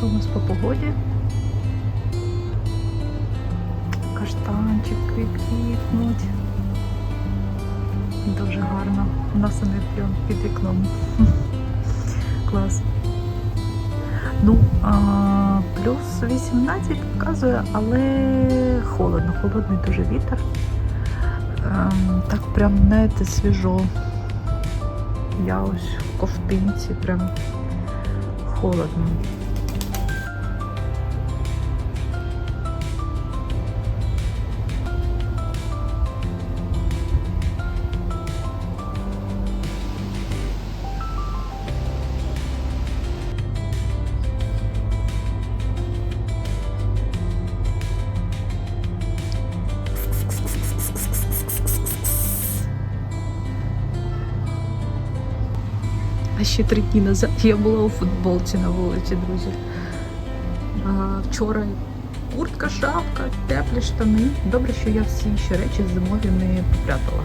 Що у нас по погоді? Каштанчики квітнуть. Дуже гарно. У нас вони прям під вікном. Клас. Ну, а, плюс 18 показує, але холодно, холодний дуже вітер. Ем, так прям, знаєте, свіжо. Я ось в ковтинці, прям холодно. Ще три дні назад я була у футболці на вулиці, друзі. А, вчора куртка, шапка, теплі штани. Добре, що я всі ще речі зимові не попрятала.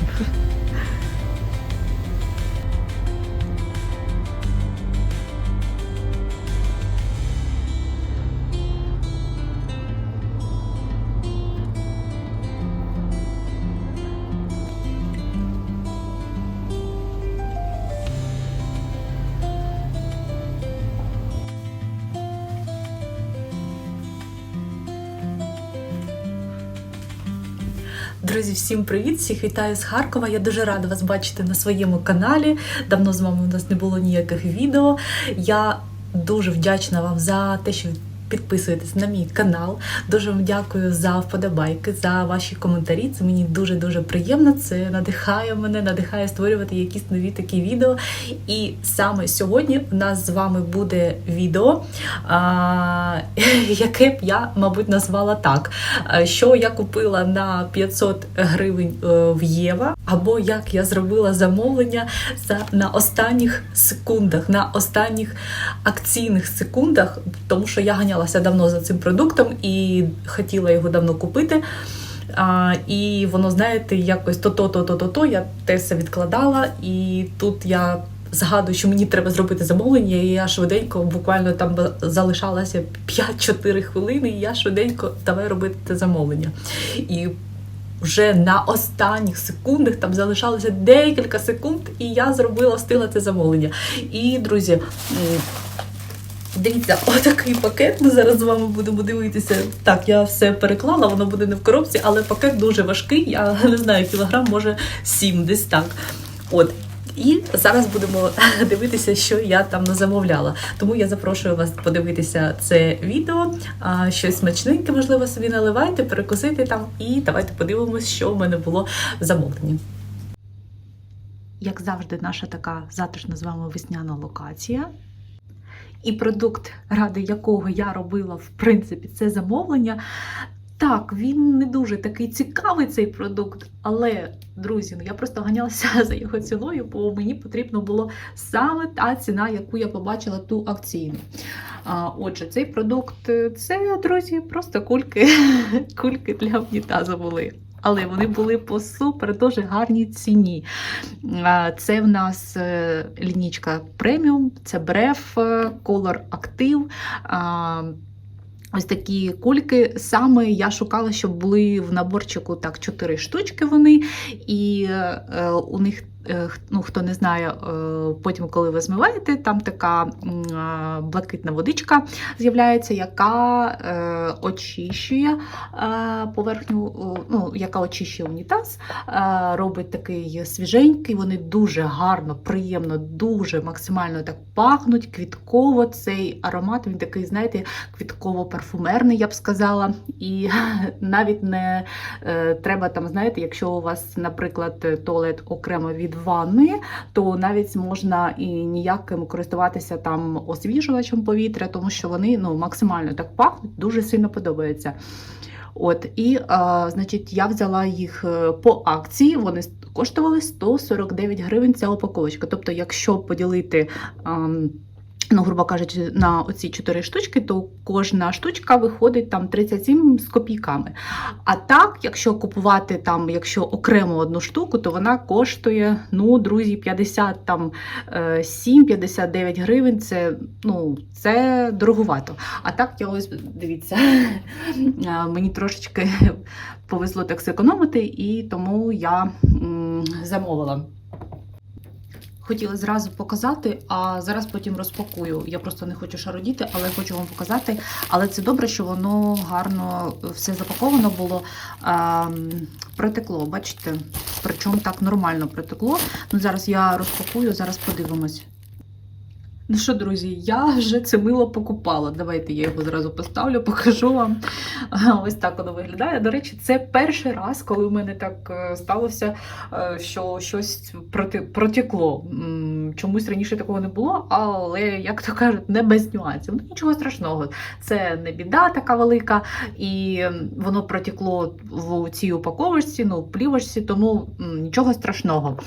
Друзі, всім привіт! Всіх вітаю з Харкова. Я дуже рада вас бачити на своєму каналі. Давно з вами у нас не було ніяких відео. Я дуже вдячна вам за те, що підписуєтесь на мій канал. Дуже вам дякую за вподобайки, за ваші коментарі. Це мені дуже дуже приємно. Це надихає мене, надихає створювати якісь нові такі відео. І саме сьогодні у нас з вами буде відео, а, яке б я, мабуть, назвала так: що я купила на 500 гривень е, в Єва, або як я зробила замовлення за на останніх секундах, на останніх акційних секундах, тому що я ганялася давно за цим продуктом і хотіла його давно купити. А, і воно, знаєте, якось то-то, то-то, то-то, я те все відкладала, і тут я згадую, що мені треба зробити замовлення, і я швиденько, буквально там залишалося 5-4 хвилини, і я швиденько давай робити те замовлення. І вже на останніх секундах там залишалося декілька секунд, і я зробила встигла це замовлення. І, друзі, Дивіться, отакий пакет. Ми зараз з вами будемо дивитися. Так, я все переклала, воно буде не в коробці, але пакет дуже важкий. Я не знаю, кілограм, може 7, десь так. От. І зараз будемо дивитися, що я там замовляла. Тому я запрошую вас подивитися це відео. Щось смачненьке, можливо, собі наливайте, перекусити там, і давайте подивимось, що в мене було в. Як завжди, наша така затишна з вами весняна локація. І продукт, ради якого я робила, в принципі, це замовлення. Так, він не дуже такий цікавий цей продукт, але, друзі, ну я просто ганялася за його ціною, бо мені потрібно було саме та ціна, яку я побачила ту акційну. А, отже, цей продукт це, друзі, просто кульки, кульки для унітазу були. Але вони були по супер дуже гарній ціні. Це в нас е, лінічка преміум, це бреф, колор актив. Ось такі кульки. Саме я шукала, щоб були в наборчику так, 4 штучки вони, і е, у них. Е, Ну, хто не знає, е, потім, коли ви змиваєте, там така е, блакитна водичка з'являється, яка очищує поверхню, ну, яка очищує унітаз, робить такий свіженький. Вони дуже гарно, приємно, дуже максимально так пахнуть. Квітково цей аромат, він такий, знаєте, квітково-парфумерний, я б сказала. І навіть не треба там, знаєте, якщо у вас, наприклад, туалет окремо від ванної, то навіть можна і ніяким користуватися там освіжувачем повітря, тому що вони ну, максимально так пахнуть, дуже сильно подобається. От, і, а, значить, я взяла їх е, по акції, вони коштували 149 гривень ця упаковочка. Тобто, якщо поділити ам, Ну, грубо кажучи, на оці 4 штучки, то кожна штучка виходить там 37 з копійками. А так, якщо купувати там, якщо окремо одну штуку, то вона коштує, ну, друзі, 50 там 7-59 гривень. Це, ну, це дороговато. А так, я ось дивіться, мені трошечки повезло так зекономити, і тому я замовила. Хотіла зразу показати, а зараз потім розпакую. Я просто не хочу шародіти, але хочу вам показати. Але це добре, що воно гарно все запаковано було. А, протекло, бачите? Причому так нормально протекло. Ну, зараз я розпакую, зараз подивимось. Ну що, друзі, я вже це мило покупала. Давайте я його зразу поставлю, покажу вам. Ось так воно виглядає. До речі, це перший раз, коли в мене так е, сталося, е, що щось проти, протекло. Чомусь раніше такого не було, але, як то кажуть, не без нюансів. Ну, нічого страшного. Це не біда така велика, і воно протекло в цій упаковочці, ну, плівочці, тому нічого страшного.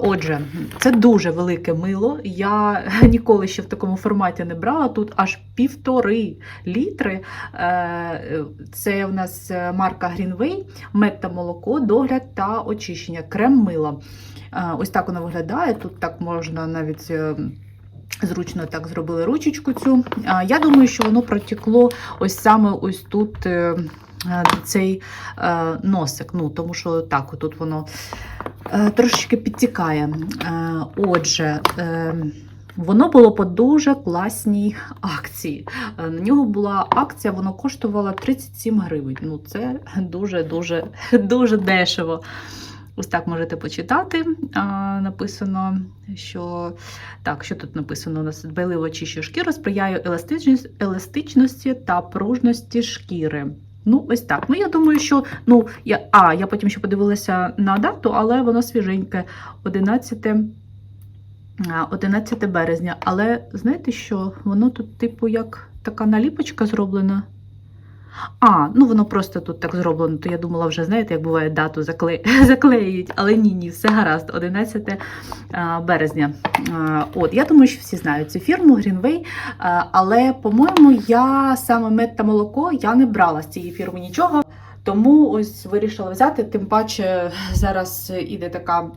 Отже, це дуже велике мило. Я ніколи ще в такому форматі не брала. Тут аж півтори літри. Е, Це у нас марка Greenway, мед та молоко, догляд та очищення, крем мила. Е, Ось так воно виглядає. Тут так можна навіть. е, Зручно так зробили ручечку цю. Я думаю, що воно протекло ось саме ось тут цей носик. Ну, тому що так, тут воно трошечки підтікає. Отже, воно було по дуже класній акції. Е, На нього була акція, воно коштувало 37 гривень. Ну, це дуже-дуже дуже дешево. Ось так можете почитати. А, написано, що так, що тут написано? У нас дбайливо очищує шкіру, сприяє еластичність, еластичності та пружності шкіри. Ну, ось так. Ну, я думаю, що ну, я, а, я потім ще подивилася на дату, але воно свіженьке. 11, а, 11 березня. Але знаєте що? Воно тут, типу, як така наліпочка зроблена. А, ну воно просто тут так зроблено, то я думала, вже знаєте, як буває дату закле... заклеюють, але ні, ні, все гаразд, 11 березня. От, я думаю, що всі знають цю фірму Greenway, але, по-моєму, я саме мед та молоко я не брала з цієї фірми нічого. Тому ось вирішила взяти, тим паче зараз іде така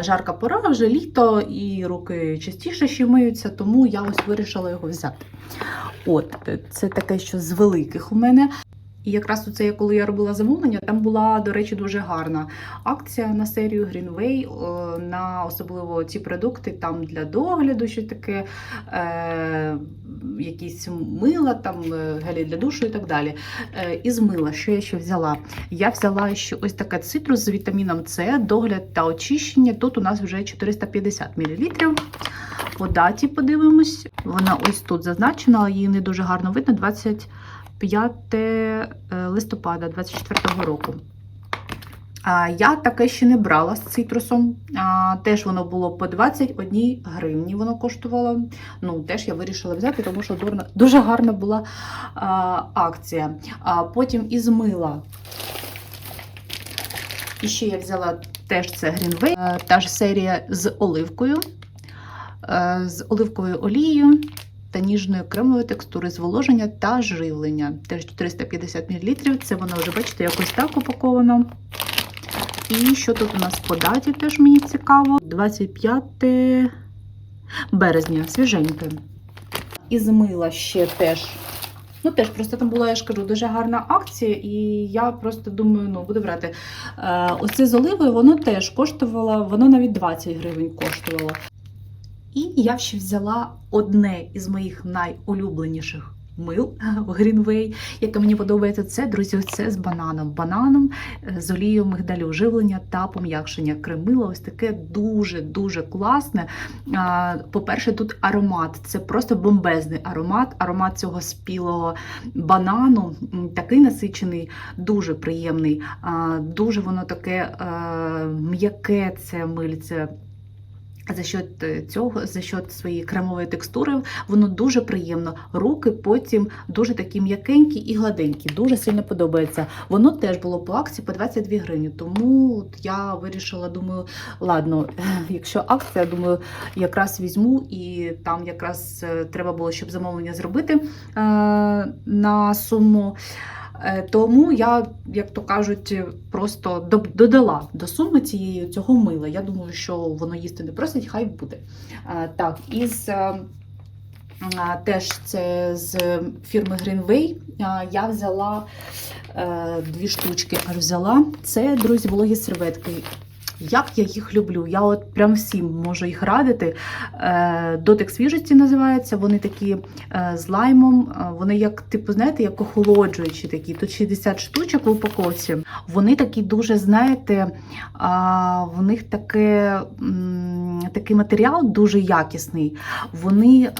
жарка пора, вже літо, і руки частіше ще миються, тому я ось вирішила його взяти. От, це таке, що з великих у мене. І якраз у це, коли я робила замовлення, там була, до речі, дуже гарна акція на серію Greenway, е, на особливо ці продукти там для догляду, що таке, е, якісь мила, там е, гелі для душу і так далі. Е, Із мила, що я ще взяла? Я взяла ще ось таке цитрус з вітаміном С, догляд та очищення. Тут у нас вже 450 мл. По даті подивимось, вона ось тут зазначена, її не дуже гарно видно. 20 5 е, листопада 2024 року. Я таке ще не брала з цитрусом. Теж воно було по 21 гривні. Воно коштувало. Ну, теж я вирішила взяти, тому що дуже гарна була акція. Потім із мила. І ще я взяла теж це Greenway, е, та ж серія з оливкою, е, з оливковою олією та ніжної кремової текстури зволоження та живлення. Теж 450 мл. Це воно вже, бачите, якось так упаковано. І що тут у нас по даті, теж мені цікаво. 25 березня, свіженьке. Із мила ще теж. Ну, теж просто там була, я ж кажу, дуже гарна акція, і я просто думаю, ну, буду брати. Е, оце з оливою, воно теж коштувало, воно навіть 20 гривень коштувало. І я ще взяла одне із моїх найулюбленіших мил в Greenway, яке мені подобається. Це, друзі, це з бананом. Бананом е, з олією мигдалю, живлення та пом'якшення. Кремило ось таке дуже-дуже класне. По-перше, тут аромат. Це просто бомбезний аромат. Аромат цього спілого банану, такий насичений, дуже приємний. Дуже воно таке е, м'яке це мильце. За счет е, цього, за счет своєї кремової текстури, воно дуже приємно. Руки потім дуже такі м'якенькі і гладенькі. Дуже сильно подобається. Воно теж було по акції по 22 гривні. Тому от я вирішила, думаю, ладно, якщо акція, думаю, якраз візьму, і там якраз е, треба було, щоб замовлення зробити е, на суму. Е, Тому я, як то кажуть, просто додала до суми цієї цього мила. Я думаю, що воно їсти не просить, хай буде. Е, Так, із е, теж це з фірми Greenway. Я взяла дві штучки. Взяла. Це, друзі, вологі серветки. Як я їх люблю. Я от прям всім можу їх радити. Е, Дотик свіжості називається. Вони такі е, з лаймом. Е, Вони як, типу, знаєте, як охолоджуючі такі. Тут 60 штучок в упаковці. Вони такі дуже, знаєте, в них таке, такий матеріал дуже якісний. Вони,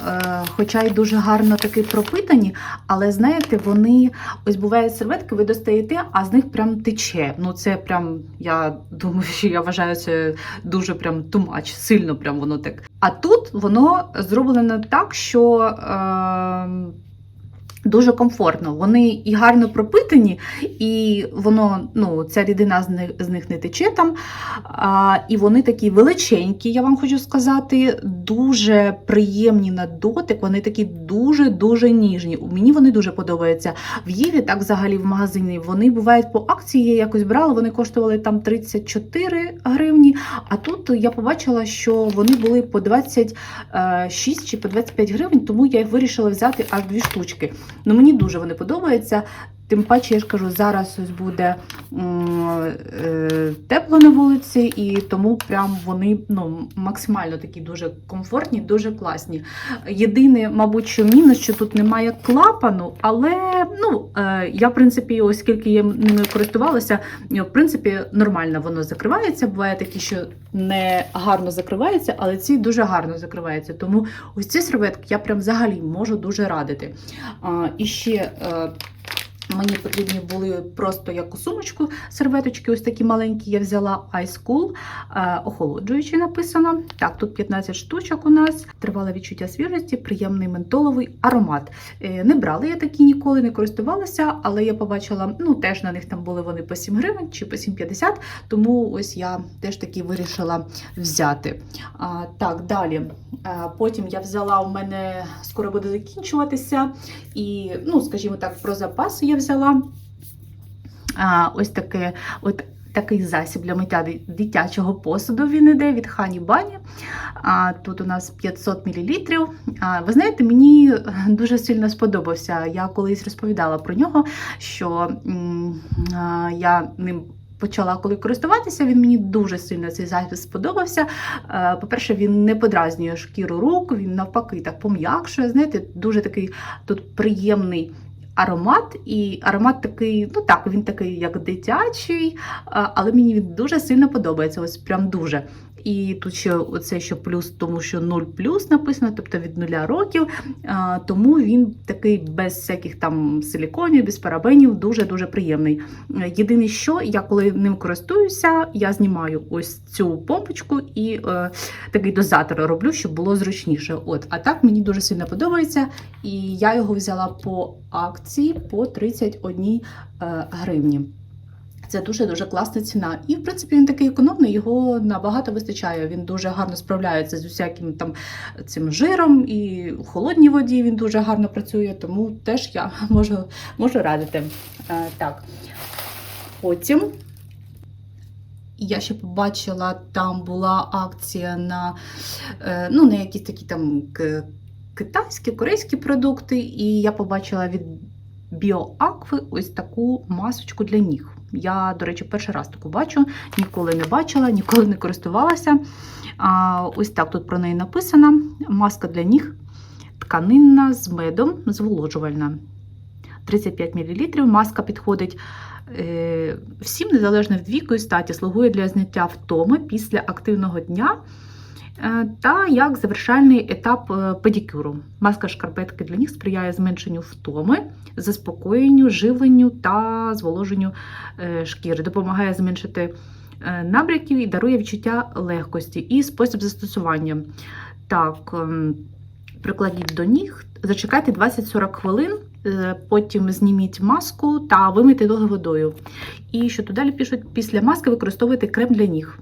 хоча й дуже гарно таки пропитані, але знаєте, вони ось бувають серветки, ви достаєте, а з них прям тече. Ну це прям, я думаю, що я вважаю це дуже прям тумач, сильно прям воно так. А тут воно зроблено так, що. Е, Дуже комфортно. Вони і гарно пропитані, і воно, ну, ця рідина з них, з них не тече там. А, і вони такі величенькі, я вам хочу сказати, дуже приємні на дотик. Вони такі дуже-дуже ніжні. Мені вони дуже подобаються. В Єві, так взагалі в магазині, вони бувають по акції. Я якось брала, вони коштували там 34 гривні. А тут я побачила, що вони були по 26 чи по 25 гривень, тому я їх вирішила взяти аж дві штучки. Ну мені дуже вони подобаються. Тим паче, я ж кажу, зараз ось буде е, тепло на вулиці, і тому прям вони ну, максимально такі дуже комфортні, дуже класні. Єдине, мабуть, що мінус, що тут немає клапану, але ну, е, я, в принципі, оскільки я ними користувалася, в принципі, нормально воно закривається. Буває такі, що не гарно закривається, але ці дуже гарно закриваються. Тому ось ці серветки я прям взагалі можу дуже радити. І ще е, мені потрібні були просто як у сумочку серветочки, ось такі маленькі. Я взяла Ice Cool, е, охолоджуючи написано. Так, тут 15 штучок у нас. Тривале відчуття свіжості, приємний ментоловий аромат. Е, не брала я такі ніколи, не користувалася, але я побачила, ну теж на них там були вони по 7 гривень чи по 7,50, тому ось я теж таки вирішила взяти. Так, далі. А, потім я взяла, у мене скоро буде закінчуватися. І, ну, скажімо так, про запаси я взяла. А, ось таке, от такий засіб для миття дитячого посуду він іде від Хані Бані. А, тут у нас 500 мл. А, ви знаєте, мені дуже сильно сподобався. Я колись розповідала про нього, що а, я ним. Почала коли користуватися, він мені дуже сильно цей засіб сподобався. Е, По-перше, він не подразнює шкіру рук, він навпаки так пом'якшує. Знаєте, дуже такий тут приємний аромат, і аромат такий, ну так, він такий як дитячий, але мені він дуже сильно подобається. Ось прям дуже. І тут ще оце що плюс, тому що 0 плюс написано, тобто від нуля років. А, Тому він такий без всяких там силіконів, без парабенів, дуже-дуже приємний. Єдине, що я коли ним користуюся, я знімаю ось цю помпочку і е, такий дозатор роблю, щоб було зручніше. От, а так мені дуже сильно подобається. І я його взяла по акції по 31 е, гривні. Це дуже-дуже класна ціна. І, в принципі, він такий економний, його набагато вистачає. Він дуже гарно справляється з усяким там цим жиром, і в холодній воді він дуже гарно працює, тому теж я можу, можу радити. Е, так. Потім я ще побачила, там була акція на, е, ну, на якісь такі там китайські, корейські продукти, і я побачила від BioAqua ось таку масочку для ніг. Я, до речі, перший раз таку бачу, ніколи не бачила, ніколи не користувалася. А, ось так тут про неї написано: маска для ніг, тканинна з медом, зволожувальна. 35 мл. Маска підходить е, всім, незалежно від віку і статі, слугує для зняття втоми після активного дня та як завершальний етап е, педикюру. Маска шкарпетки для ніг сприяє зменшенню втоми, заспокоєнню, живленню та зволоженню е, шкіри, допомагає зменшити е, набряків і дарує відчуття легкості і спосіб застосування. Так, ем, прикладіть до ніг, зачекайте 20-40 хвилин, е, потім зніміть маску та вимийте ноги водою. І що далі пишуть, після маски використовуйте крем для ніг.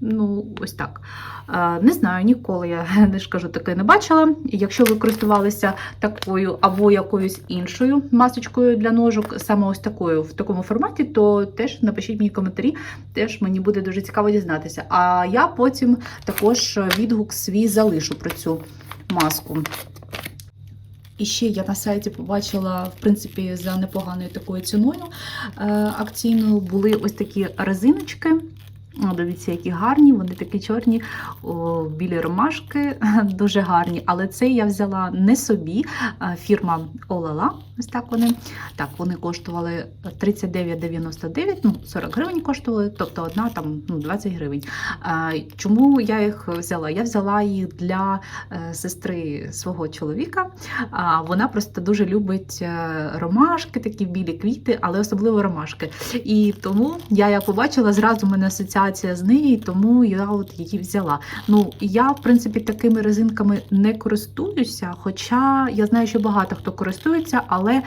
Ну, ось так. Е, Не знаю, ніколи я не ж кажу, таке не бачила. Якщо ви користувалися такою або якоюсь іншою масочкою для ножок, саме ось такою в такому форматі, то теж напишіть мені коментарі, теж мені буде дуже цікаво дізнатися. А я потім також відгук свій залишу про цю маску. І ще я на сайті побачила, в принципі, за непоганою такою ціною е, акційною були ось такі резиночки. Дивіться, які гарні, вони такі чорні, о, білі ромашки, дуже гарні. Але це я взяла не собі. Фірма Олала. Ось так вони. Так, вони коштували 39,99, ну 40 гривень коштували, тобто одна там ну, 20 гривень. Чому я їх взяла? Я взяла їх для е, сестри свого чоловіка. Вона просто дуже любить е, ромашки, такі білі квіти, але особливо ромашки. І тому я як побачила, зразу мене асоціація з нею, тому я от її взяла. Ну, я, в принципі, такими резинками не користуюся, хоча я знаю, що багато хто користується, але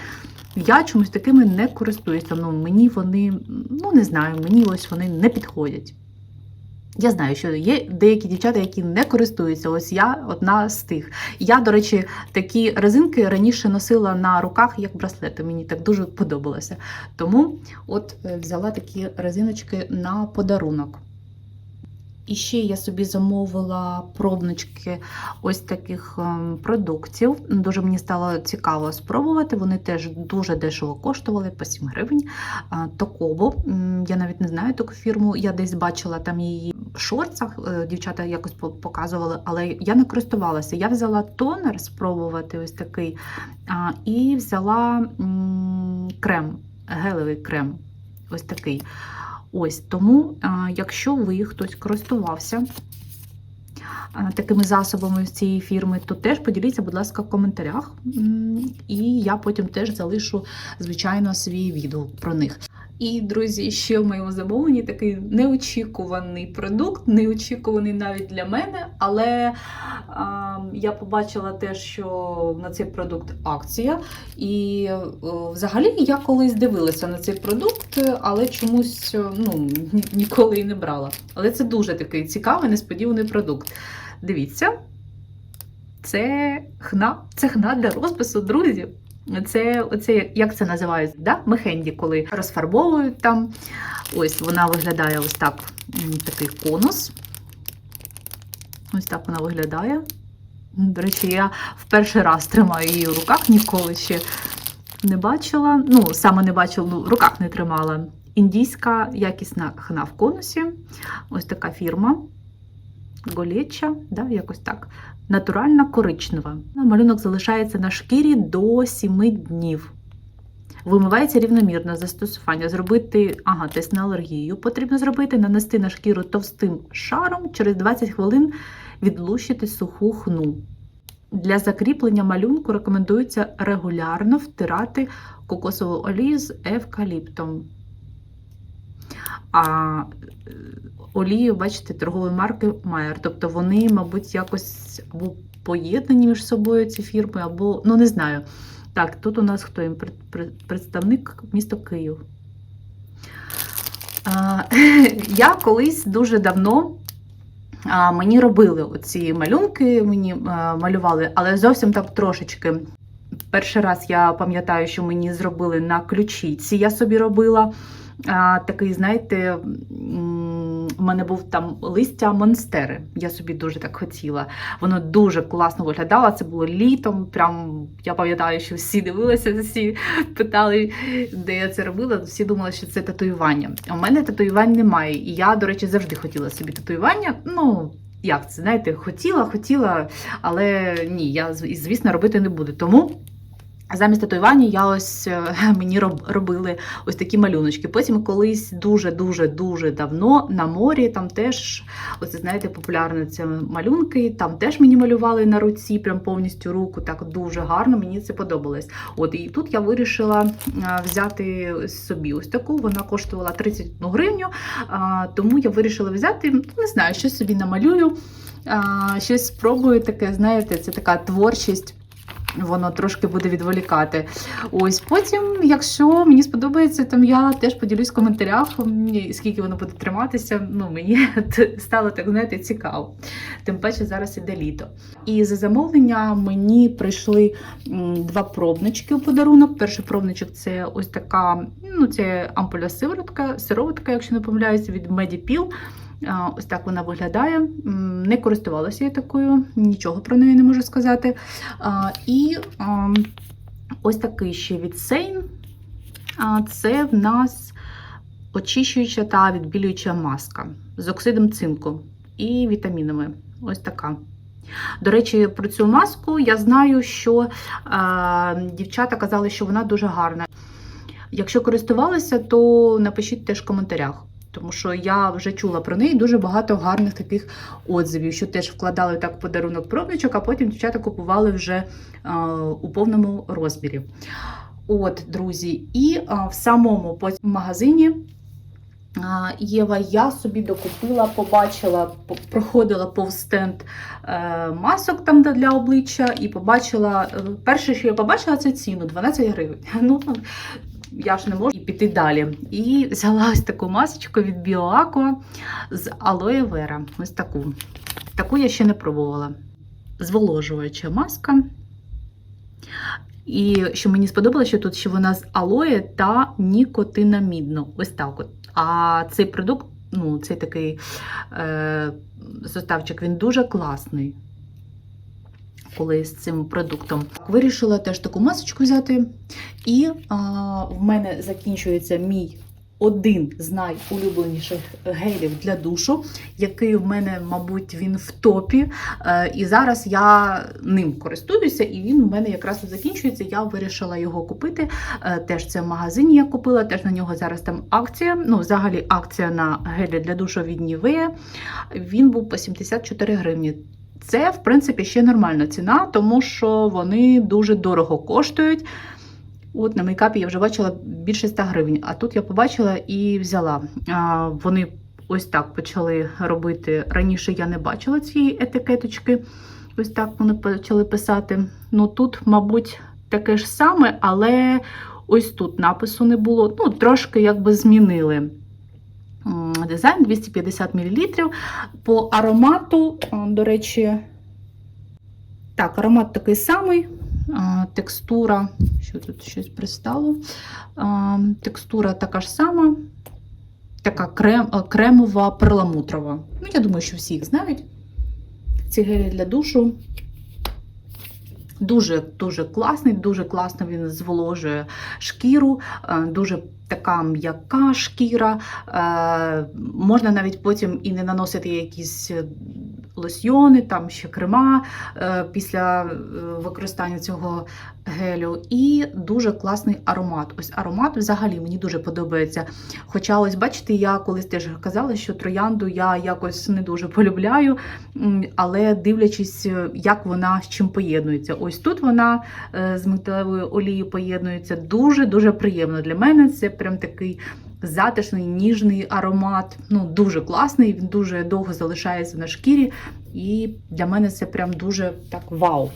я чомусь такими не користуюся. Ну, мені вони, ну не знаю, мені ось вони не підходять. Я знаю, що є деякі дівчата, які не користуються. Ось я одна з тих. Я, до речі, такі резинки раніше носила на руках як браслети. Мені так дуже подобалося. Тому от е, взяла такі резиночки на подарунок. І ще я собі замовила пробнички ось таких ем, продуктів. Дуже мені стало цікаво спробувати. Вони теж дуже дешево коштували, по 7 гривень. Токобо, я навіть не знаю таку фірму. Я десь бачила там її в шорцах. е, Дівчата якось показували, але я не користувалася. Я взяла тонер спробувати ось такий, і взяла крем, гелевий крем. Ось такий. Ось тому, якщо ви хтось користувався такими засобами цієї фірми, то теж поділіться, будь ласка, в коментарях. І я потім теж залишу, звичайно, свій відгук про них. І, друзі, ще в моєму замовленні такий неочікуваний продукт, неочікуваний навіть для мене, але а, я побачила те, що на цей продукт акція. І о, взагалі я колись дивилася на цей продукт, але чомусь ну, ні- ніколи і не брала. Але це дуже такий цікавий, несподіваний продукт. Дивіться, це хна, це хна для розпису, друзі. Це оце, як це називають? Да? Мехенді, коли розфарбовують там. Ось вона виглядає ось так. Такий конус. Ось так вона виглядає. До речі, я в перший раз тримаю її в руках, ніколи ще не бачила. Ну, саме не бачила, ну, в руках не тримала. Індійська якісна хна в конусі. Ось така фірма. Голеча, да, якось так. Натуральна коричнева. Малюнок залишається на шкірі до 7 днів. Вимивається рівномірно застосування. Зробити ага, тест на алергію потрібно зробити, нанести на шкіру товстим шаром, через 20 хвилин відлущити суху хну. Для закріплення малюнку рекомендується регулярно втирати кокосову олію з евкаліптом. А олію, бачите, торгової марки Майер. Тобто вони, мабуть, якось або поєднані між собою ці фірми, або ну не знаю. Так, тут у нас хто їм Пред- пред- представник міста Київ. Я колись дуже давно мені робили оці малюнки, мені малювали, але зовсім так трошечки. Перший раз я пам'ятаю, що мені зробили на ключиці. Я собі робила такий, знаєте, у мене був там листя монстери. Я собі дуже так хотіла. Воно дуже класно виглядало. Це було літом. Прям я пам'ятаю, що всі дивилися, всі питали, де я це робила. Всі думали, що це татуювання. У мене татуювань немає. І я, до речі, завжди хотіла собі татуювання. Ну. Як це, знаєте, хотіла, хотіла, але ні, я, звісно, робити не буду. Тому Замість татуювання я ось е, мені роб, робили ось такі малюночки. Потім колись дуже-дуже дуже давно на морі там теж, ось знаєте, популярні це малюнки. Там теж мені малювали на руці, прям повністю руку. Так дуже гарно, мені це подобалось. От і тут я вирішила взяти собі ось таку. Вона коштувала 31 гривню. Тому я вирішила взяти, не знаю, щось собі намалюю, щось спробую таке, знаєте, це така творчість. Воно трошки буде відволікати. Ось потім, якщо мені сподобається, то я теж поділюсь в коментарях, скільки воно буде триматися. Ну, мені стало так, знаєте, цікаво. Тим паче зараз іде літо. І за замовлення мені прийшли два пробнички у подарунок. Перший пробничок це ось така, ну це ампуля сиворотка, сироватка, якщо не помиляюся, від Medipil. Ось так вона виглядає. Не користувалася я такою, нічого про неї не можу сказати. І ось такий ще від Сейн. Це в нас очищуюча та відбілююча маска з оксидом цинку і вітамінами. Ось така. До речі, про цю маску я знаю, що дівчата казали, що вона дуже гарна. Якщо користувалися, то напишіть теж в коментарях. Тому що я вже чула про неї дуже багато гарних таких отзивів, що теж вкладали так в подарунок пробничок, а потім дівчата купували вже у повному розмірі. От, друзі, і в самому магазині Єва, я собі докупила, побачила, проходила повз стенд е, масок там для обличчя, і побачила е, перше, що я побачила, це ціну 12 гривень. Ну, я ж не можу і піти далі. І взяла ось таку масочку від BioAqua з алоє вера. Ось таку. Таку я ще не пробувала. Зволожуюча маска. І що мені сподобалося, що тут що вона з алоє та нікотинамідно. Ось так от. А цей продукт, ну, цей такий е, составчик, він дуже класний. Коли з цим продуктом вирішила теж таку масочку взяти. І а, в мене закінчується мій один з найулюбленіших гелів для душу, який в мене, мабуть, він в топі. Е, і зараз я ним користуюся, і він у мене якраз закінчується. Я вирішила його купити. Е, теж це в магазині я купила, теж на нього зараз там акція. Ну, взагалі, акція на гелі для душу від Nivea. Він був по 74 гривні. Це, в принципі, ще нормальна ціна, тому що вони дуже дорого коштують. От на мейкапі я вже бачила більше 100 гривень, а тут я побачила і взяла. А, вони ось так почали робити. Раніше я не бачила цієї етикеточки. Ось так вони почали писати. Ну тут, мабуть, таке ж саме, але ось тут напису не було. Ну, трошки якби змінили. Дизайн 250 мл. По аромату, до речі, так, аромат такий самий. Текстура, що тут щось пристало. Текстура така ж сама, така крем, кремова, перламутрова. Ну, я думаю, що всі їх знають. Ці гелі для душу. Дуже дуже класний, дуже класно він зволожує шкіру, е, дуже така м'яка шкіра. Е, Можна навіть потім і не наносити якісь лосьйони, там ще крема е, після е, використання цього гелю. І дуже класний аромат. Ось аромат взагалі мені дуже подобається. Хоча, ось бачите, я колись теж казала, що троянду я якось не дуже полюбляю, але дивлячись, е, як вона з чим поєднується. Ось тут вона з мигдалевою олією поєднується дуже-дуже приємно. Для мене це прям такий затишний, ніжний аромат. Ну, дуже класний, він дуже довго залишається на шкірі. І для мене це прям дуже так вау.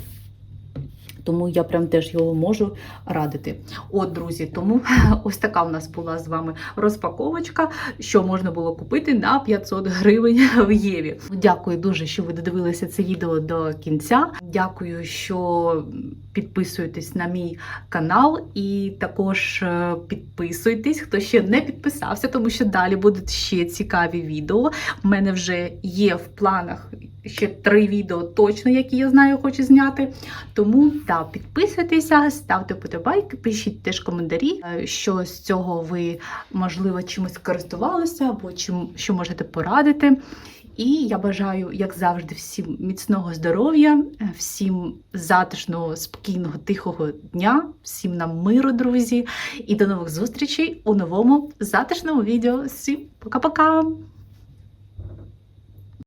Тому я прям теж його можу радити. От, друзі, тому ось така у нас була з вами розпаковочка, що можна було купити на 500 гривень в Єві. Дякую дуже, що ви додивилися це відео до кінця. Дякую, що підписуєтесь на мій канал, і також е, підписуйтесь, хто ще не підписався, тому що далі будуть ще цікаві відео. У мене вже є в планах ще три відео точно, які я знаю, хочу зняти. Тому так, підписуйтеся, ставте вподобайки, пишіть теж коментарі, е, що з цього ви, можливо, чимось користувалися, або чим що можете порадити. І я бажаю, як завжди, всім міцного здоров'я, е, всім затишного, спокійного, тихого дня, всім нам миру, друзі. І до нових зустрічей у новому затишному відео. Всім пока-пока!